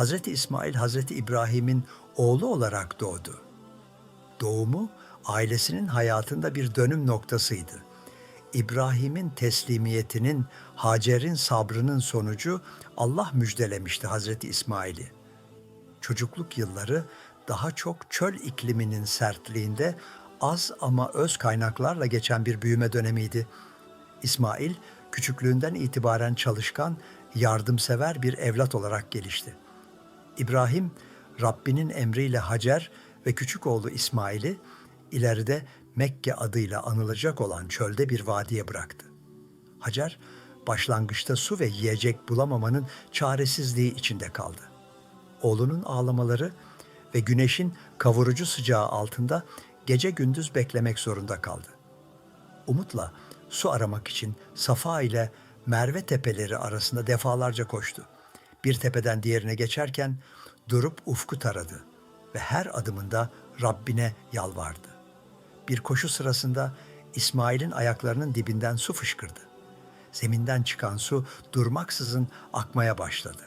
Hazreti İsmail Hazreti İbrahim'in oğlu olarak doğdu. Doğumu ailesinin hayatında bir dönüm noktasıydı. İbrahim'in teslimiyetinin, Hacer'in sabrının sonucu Allah müjdelemişti Hazreti İsmail'i. Çocukluk yılları daha çok çöl ikliminin sertliğinde az ama öz kaynaklarla geçen bir büyüme dönemiydi. İsmail küçüklüğünden itibaren çalışkan, yardımsever bir evlat olarak gelişti. İbrahim, Rabbinin emriyle Hacer ve küçük oğlu İsmail'i ileride Mekke adıyla anılacak olan çölde bir vadiye bıraktı. Hacer, başlangıçta su ve yiyecek bulamamanın çaresizliği içinde kaldı. Oğlunun ağlamaları ve güneşin kavurucu sıcağı altında gece gündüz beklemek zorunda kaldı. Umutla su aramak için Safa ile Merve tepeleri arasında defalarca koştu. Bir tepeden diğerine geçerken durup ufku taradı ve her adımında Rabbine yalvardı. Bir koşu sırasında İsmail'in ayaklarının dibinden su fışkırdı. Zeminden çıkan su durmaksızın akmaya başladı.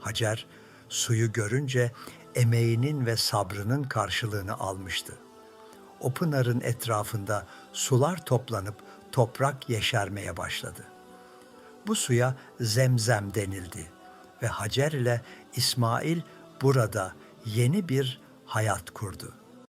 Hacer suyu görünce emeğinin ve sabrının karşılığını almıştı. O pınarın etrafında sular toplanıp toprak yeşermeye başladı. Bu suya zemzem denildi ve Hacer ile İsmail burada yeni bir hayat kurdu.''